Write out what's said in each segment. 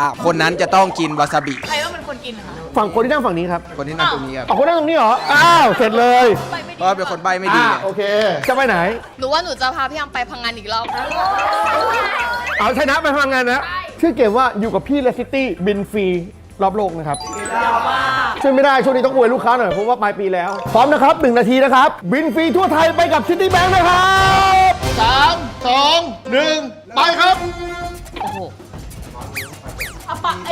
อะคนนั้นจะต้องกินวาซาบิ ใครต้องเป็นคนกินคะฝั่งคนที่นั่งฝั่งนี้ครับคนที่นั่งตรงนี้ครับเอาคนนั่งตรงนี้เหรอ อ้าว เสร็จเลยไปไม่เพดีราะว่าเป็นคนใบไม่ดีอ่าไงโอเค จะไปไหน หนูว่าหนูจะพาพี่อัมไปพังงานอีกรอบเอาชนะไปพลังงานนะ ชื่อเกมว่าอยู่กับพี่เลซิตี้บินฟรีรอบโลกนะครับช่วยไม่ได้ ช่วงนี้ต้องอวยลูกค้าหน่อยเพราะว่าปลายปีแล้ว พร้อมนะครับหนึ่งนาทีนะครับ บินฟรีทั่วไทยไปกับซิตี้แบงค์นะครับ สามสองหนึ่งไปครับอะ ปะไอ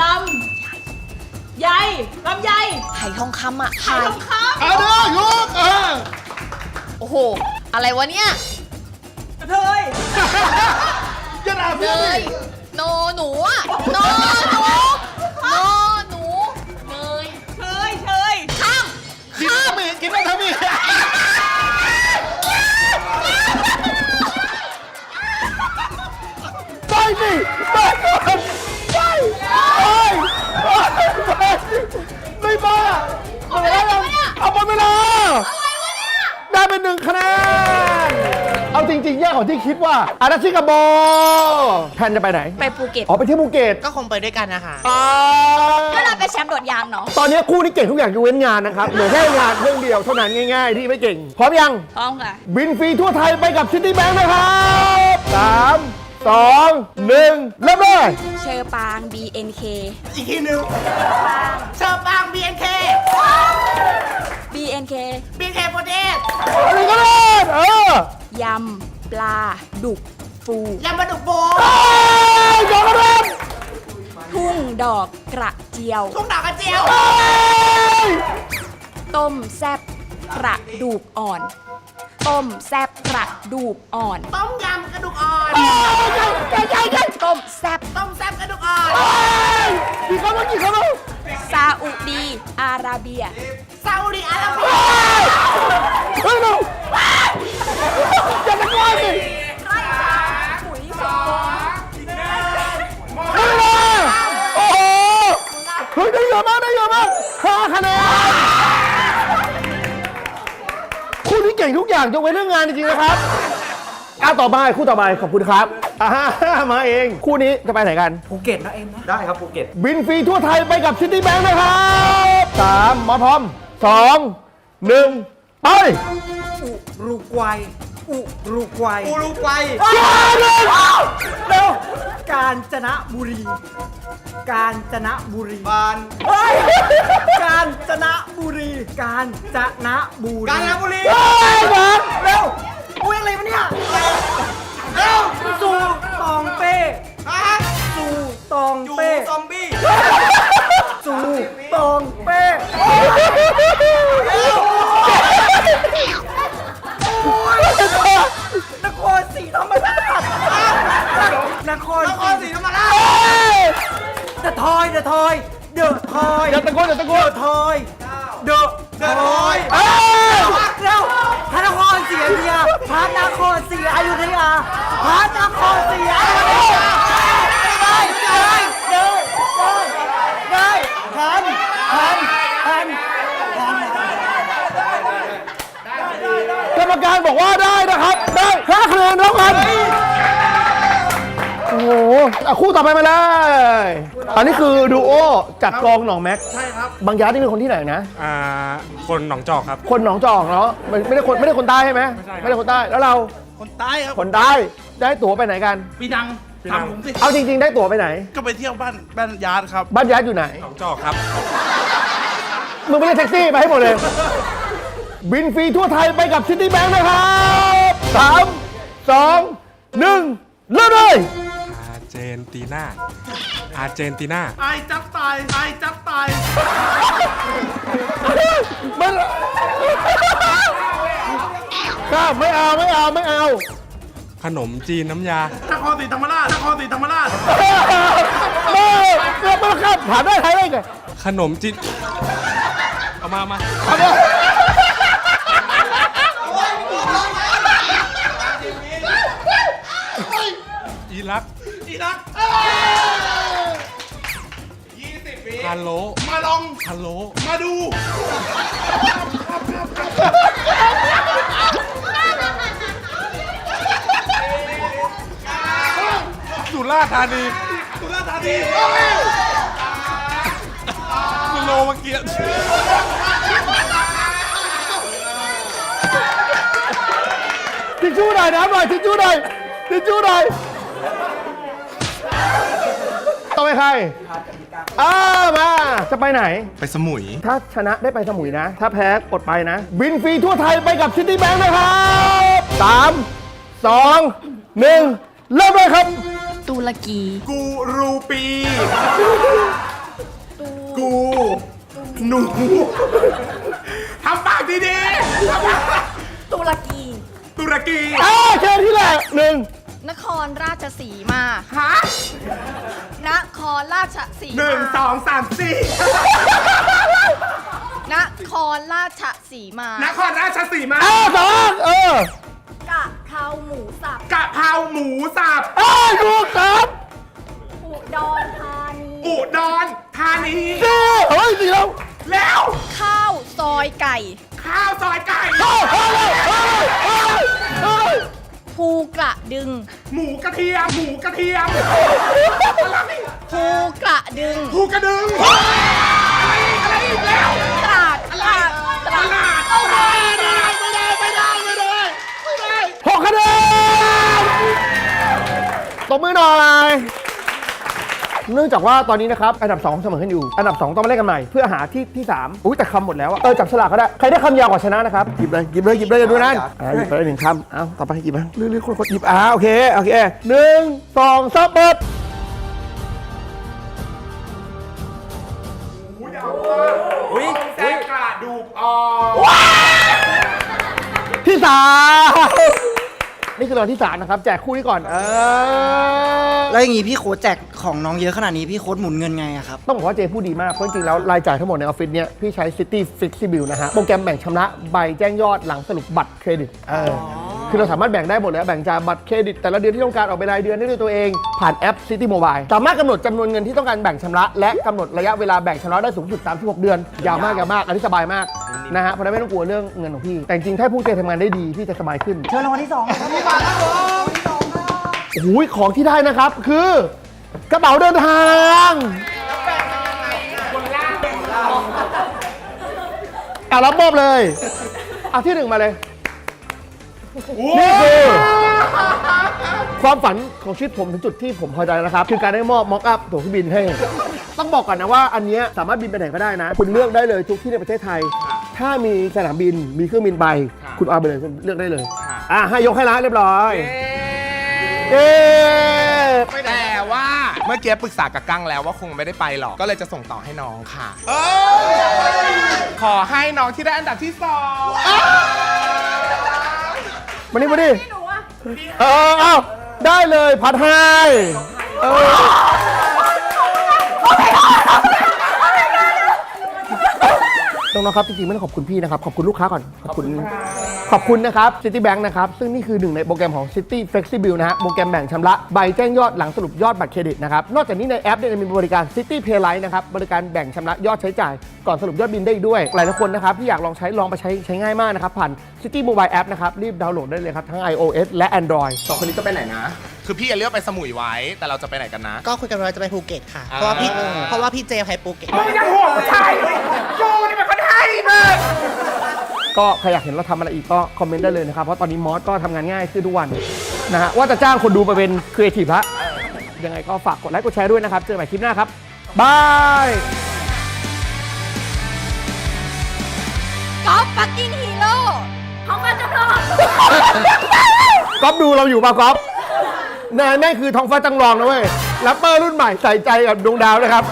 ลำใยลำใยไห่ทองคำอะไข่ไห่ทองคเอาเด้อยกเออโอ้โห อะไรวะเนี่ยำกระเทยอย่าด่าเนเพื่อนดิยโนหนูอะโนหนูโน เอาไปแล้วเอาไปไม่ละได้เป็นหนึ่งคะแนน เอาจริงๆ ยากกว่าที่คิดว่าอาราชิกาโบแพนจะไปไหน ไปภูเก็ต อ๋อ ไปที่ภูเก็ตก็คงไปด้วยกันนะคะอ่าก็เราเป็นแชมป์โดดยางเนาะตอนนี้คู่นี้เก่งทุกอย่างยกเว้นงานนะครับ เหลือแค่งานเรื่องเดียวเท่านั้นง่ายๆ ที่ไม่เก่ง พร้อมยัง พร้อมค่ะ บินฟรีทั่วไทยไปกับซิตี้แบงค์นะครับสาม สองหนึ่งเริ่มเลยเชอปาง BNK อีกทีหนึ่งเชอร์ปาง BNK BNK BNK โปรเดสอะไรก็ได้เออยำปลา ดุก ฟูยำปลาดุกโบเอ้ยยอมรับทุ่งดอกกระเจียว ทุ่งดอกกระเจียวเอ้ยต้มแซบกระดูกอ่อน ต้มแซบกระดูกอ่อนต้มยำกระดูกอ่อนเอ้ยใกล้ใกล้ใกล้ต้มแซบต้มแซ่บกระดูกอ่อนเอ้ยกี่คำแล้วกี่คำแล้วซาอุดีอาระเบีย ซาอุดิอาระเบีเฮ้ยยเฮ้ยเร็วอย่าตะโกนสิเฮ้ยเลยโอ้โหเฮ้ยได้เยอะมากได้เยอะมากห้าคะแนน ก่งทุกอย่างยกเว้นเรื่องงานจริงๆนะครับอะต่อไปคู่ต่อไปขอบคุณครับอ่ามาเอง คู่นี้จะไปไหนกัน ภูเก็ตนะเอ็มนะได้ครับภูเก็ตบินฟรีทั่วไทยไปกับซิตี้แบงค์นะครับสามมาพร้อมสองหนึ่งไปรูกวัยอุรูกวัยอูรุกวัยเร็วกาญจนบุรี กาญจนบุรีบานเฮ้ยกาญจนบุรี กาญจนบุรีกาญจนบุรีเฮ้ยบอลเร็วอุ้ยอะไรวะเนี่ยเร็วสู่ตองเป้สู่ตองจูเป้ซอมบี้สู่ตองเป้นครศรีธรรมราชนครนครศรีธรรมราช เดอะทอยเดอะทอย เดอะทอยอย่าตะโกนอย่าตะโกนทอย เดอะเดินทอยเอ้ย เร็วพระนครศรีอยุธยาพระนครศรีอยุธยาพระนครศรีอยุธยาได้ได้ได้ได้ทันทันทัน กรรมการบอกว่าได้นะครับ ได้ห้าคะแนนเท่ากันโอ้โหอะคู่ต่อไปมาเลย อันนี้คือดูโอจากกองหนองแม็ก ใช่ครับ บางย้านี่เป็นคนที่ไหนนะ อ่า คนหนองจอกครับ คนหนองจอกเนาะไม่ไม่ได้คนไม่ได้คนใต้ใช่ไหมไม่ได้คนใต้แล้วเราคนใต้ครับคนใต้ได้ตั๋วไปไหนกันพี่ดังพี่ดังทำผมสิเอาจริง ๆ ได้ตั๋วไปไหน ก็ไปเที่ยวบ้านบ้านยาร์ดครับ บ้านย้ายอยู่ไหนหนองจอกครับมึงไม่ได้แท็กซี่ไปให้หมดเลย บินฟรีทั่วไทยไปกับซิตี้แบงค์นะครับสามสองหนึ่งเริ่มเลยอาร์ เจนตินาอาร์เจนตินาไอจับตายไอจับตายมันข้ามไม่เอาไม่เอาไม่เอา ขนมจีนน้ำยา นครศรีธรรมราชนครศรีธรรมราชไม่เราไม่ข้ามผ่านได้ไทยได้ไงขนมจีนเอามามาเอามาอิรัก อีรักฮัลโหลมาลอง ฮัลโหลมาดู สุราษฎร์ธานีสุราษฎร์ธานีคุณโลเมื่อกี้ทิชชู่หน่อยน้ำหน่อยทิชชู่หน่อยทิชชู่หน่อย ต่อไปใครอ้ามาจะไปไหน ไปสมุย ถ้าชนะได้ไปสมุยนะ ถ้าแพ้อดไปนะ บินฟรีทั่วไทยไปกับซิตี้แบงค์นะครับสามสองหนึ่งเริ่มเลยครับ ตุรกี กูรูปี กู หนูทำปากดีตุรกี ๆ ตุรกีอ้าเชิญที่แหละหนึ่งนครราชสีมา ฮะ นครราชสีหนึ่งสมาองสามสี่นครราชสีมานครราชสีมาอ้าสองเออกะเพราหมูสับกะเพราหมูสับอ้าถูกครับอุดรธานีอุดรธานี สี่เฮ้ยสี่แล้วแล้วข้าวซอยไก่ ข้าวซอยไก่เฮ้ยเฮ้ยเฮ้ยเฮ้ยเฮ้ยภูก ระดึงหมูกระเทียมหมูกระเทียมภูกระดึงภูกระดึงอะไรอีกอะไรอีกแล้วตราดตราดตราดหกคะแนนตบมือหน่อย เนื่องจากว่าตอนนี้นะครับอันดับ2เสมอกันอยู่ อันดับ 2 ต้องมาเล่นกันใหม่เพื่อหาที่ที่3อุ้ยแต่คำหมดแล้วอะเออจับฉลากก็ได้ใครได้คำยาวกว่าชนะนะครับหยิบเลยหยิบเลยหยิบเลยอย่าดูนั่นอ่าหยิบไปเลยหนึ่งคำเอาต่อไปหยิบมาเรื่อยๆคนๆหยิบอ่าโอเคโอเคหนึ่งสองสามเปิด คือรางวัลที่สามนะครับแจกคู่นี้ก่อนเออแล้วอย่างงี้พี่โค้ดแจกของน้องเยอะขนาดนี้พี่โค้ดหมุนเงินไงอะครับ ต้องบอกว่าเจพูดดีมากเพราะจริงๆแล้วรายจ่ายทั้งหมดในออฟฟิศเนี่ยพี่ใช้ City Flexible นะฮะโปรแกรมแบ่งชำระใบแจ้งยอดหลังสรุปบัตรเครดิตเออ คือเราสามารถแบ่งได้หมดเลยแบ่งจากบัตรเครดิตแต่ละเดือนที่ต้องการออกไปรายเดือนได้ด้วยตัวเอง ผ่านแอป City Mobile สามารถกำหนดจำนวนเงินที่ต้องการแบ่งชำระและกำหนดระยะเวลาแบ่งชำระได้สูงสุด 36 เดือน ยาวมากยาวมากอันนี้สบายมากนะฮะเพราะฉะนั้นไม่ต้องกลัวเรื่องเงินของพี่ แต่จริงๆถ้าผู้เจทำงานได้ดีพี่จะสบายขึ้นเชิญรางวัลที่สองครับพี่มาครับผมโอ้ยของที่ได้นะครับคือกระเป๋าเดินทางเอารับมอบเลยเอาที่หนึ่งมาเลย นี่คือความฝันของชีวิตผมถึงจุดที่ผมพอใจแล้วนะครับคือการได้มอบม็อกอัพตั๋วเครื่องบินให้ ต้องบอกก่อนนะว่าอันเนี้ยสามารถบินไปไหนก็ได้นะ คุณเลือกได้เลยทุกที่ในประเทศไทย ถ้ามีสนามบินมีเครื่องบินไปคุณเอาไปเลยคุณเลือกได้เลยอะให้ยกให้ละเรียบร้อยเย้แต่ว่าเมื่อกี้ปรึกษากับกั้งแล้วว่าคงไม่ได้ไปหรอก ก็เลยจะส่งต่อให้น้องค่ะขอให้น้องที่ได้อันดับที่สอง มานี่มาดิเออเอาได้เลยพัดให้เออน้องๆครับจริงๆไม่ต้องขอบคุณพี่นะครับ ขอบคุณลูกค้าก่อนขอบคุณ ขอบคุณนะครับ City Bank นะครับ ซึ่งนี่คือหนึ่งในโปรแกรมของ City Flexible นะฮะโปรแกรมแบ่งชำระใบแจ้งยอดหลังสรุปยอดบัตรเครดิตนะครับ นอกจากนี้ในแอปเนี่ยยังมีบริการ City Pay Light นะครับ บริการแบ่งชำระยอดใช้จ่าย ก่อนสรุปยอดบินได้อีกด้วย หลายๆคนนะครับที่อยากลองใช้ลองไปใช้ใช้ง่ายมากนะครับผ่าน City Mobile App นะครับรีบดาวน์โหลดได้เลยครับทั้ง iOS และ Android สองคนนี้จะไปไหนนะ คือพี่จะเลือกไปสมุยไว้ แต่เราจะไปไหนกันนะ ก็คุยกันว่าจะไปภูเก็ตค่ะอ่าเพราะว่าพี่เพราะว่าพี่เจไปภูเก็ต มึงยังห่วงผู้ชายเลยกูนี่เป็นคนไทยเลย ก็ใครอยากเห็นเราทำอะไรอีกก็คอมเมนต์ได้เลยนะครับ เพราะตอนนี้มอสก็ทำงานง่ายขึ้นทุกวันนะฮะว่าจะจ้างคนดูมาเป็นครีเอทีฟละยังไงก็ฝากกดไลค์กดแชร์ด้วยนะครับ เจอกันใหม่คลิปหน้าครับบายกอล์ฟฟักกิ้งฮีโร่ของมาจำลองก๊อฟดูเราอยู่ป่ะก๊อฟนายแม่งคือทองฟ้าจังรองนะเว้ยแรปเปอร์รุ่นใหม่ใส่ใจกับดวงดาวนะครับ